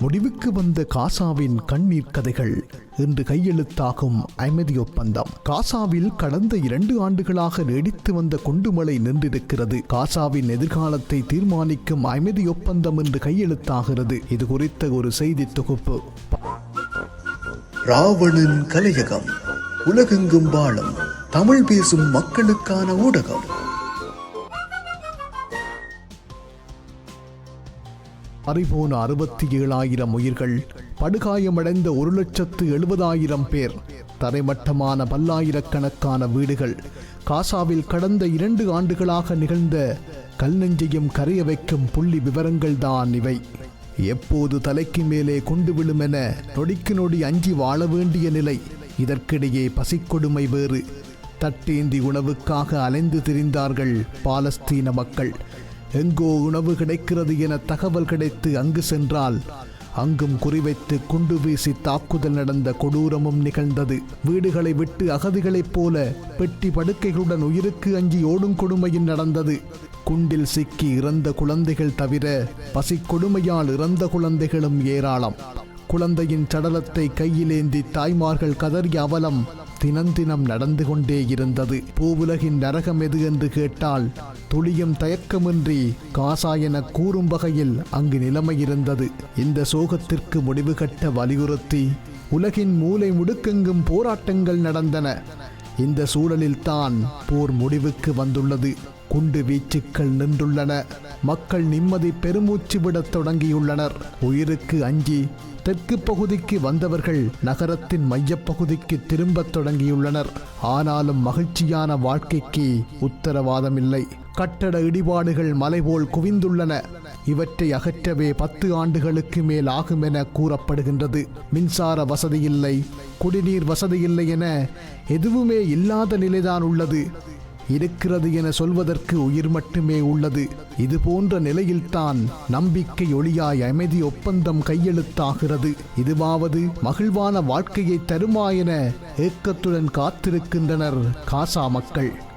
முடிவுக்கு வந்த காசாவின் கண்ணீர் கதைகள் இன்று கையெழுத்தாகும் அமைதி ஒப்பந்தம் காசாவில் கடந்த இரண்டு ஆண்டுகளாக நீடித்து வந்த குண்டுமலை நின்றிருக்கிறது. காசாவின் எதிர்காலத்தை தீர்மானிக்கும் அமைதி ஒப்பந்தம் என்று கையெழுத்தாகிறது. இது குறித்த ஒரு செய்தி தொகுப்பு. ராவணன் கலையகம் உலகெங்கும் வாழும் தமிழ் பேசும் மக்களுக்கான ஊடகம். அறிபோன அறுபத்தி ஏழாயிரம் உயிர்கள் படுகாயமடைந்த ஒரு லட்சத்து எழுபதாயிரம் பேர் தரைமட்டமான பல்லாயிரக்கணக்கான வீடுகள் காசாவில் கடந்த இரண்டு ஆண்டுகளாக நிகழ்ந்த கல் நெஞ்சையும் கரைய வைக்கும் புள்ளி விவரங்கள் தான் இவை. எப்போது தலைக்கு மேலே கொண்டு விழுமென நொடிக்கு நொடி அஞ்சி வாழ வேண்டிய நிலை இதற்கிடையே பசிக்கொடுமை வேறு. தட்டேந்தி உணவுக்காக அலைந்து திரிந்தார்கள் பாலஸ்தீன மக்கள். எங்கோ உணவு கிடைக்கிறது என தகவல் கிடைத்து அங்கு சென்றால் அங்கும் குறிவைத்து குண்டு வீசி தாக்குதல் நடந்த கொடூரமும் நிகழ்ந்தது. வீடுகளை விட்டு அகதிகளைப் போல பெட்டி படுக்கைகளுடன் உயிருக்கு அஞ்சி ஓடும் கொடுமையும் நடந்தது. குண்டில் சிக்கி இறந்த குழந்தைகள் தவிர பசி கொடுமையால் இறந்த குழந்தைகளும் ஏராளம். குழந்தையின் சடலத்தை கையிலேந்தி தாய்மார்கள் கதறிய அவலம் தினந்தினம் நடந்து கொண்டே இருந்தது. பூவுலகின் நரகம் எது என்று கேட்டால் துளியும் தயக்கமின்றி காசா என கூறும் வகையில் அங்கு நிலைமை இருந்தது. இந்த சோகத்திற்கு முடிவு கட்ட வலியுறுத்தி உலகின் மூலை முடுக்கெங்கும் போராட்டங்கள் நடந்தன. இந்த சூழலில்தான் போர் முடிவுக்கு வந்துள்ளது. குண்டு வீச்சுக்கள் நின்றுள்ளன. மக்கள் நிம்மதி பெருமூச்சு விடத் தொடங்கியுள்ளனர். உயிருக்கு அஞ்சி தெற்கு பகுதிக்கு வந்தவர்கள் நகரத்தின் மையப்பகுதிக்கு திரும்பத் தொடங்கியுள்ளனர். ஆனாலும் மகிழ்ச்சியான வாழ்க்கைக்கு உத்தரவாதமில்லை. கட்டட இடிபாடுகள் மலைபோல் குவிந்துள்ளன. இவற்றை அகற்றவே பத்து ஆண்டுகளுக்கு மேல் ஆகும் என கூறப்படுகின்றது. மின்சார வசதி இல்லை குடிநீர் வசதி இல்லை என எதுவுமே இல்லாத நிலைதான் உள்ளது. இருக்கிறது என சொல்வதற்கு உயிர் மட்டுமே உள்ளது. இது போன்ற நிலையில்தான் நம்பிக்கை ஒளியாய் அமைதி ஒப்பந்தம் கையெழுத்தாகிறது. இதுவாவது மகிழ்வான வாழ்க்கையை தருமா என ஏக்கத்துடன் காத்திருக்கின்றனர் காசா மக்கள்.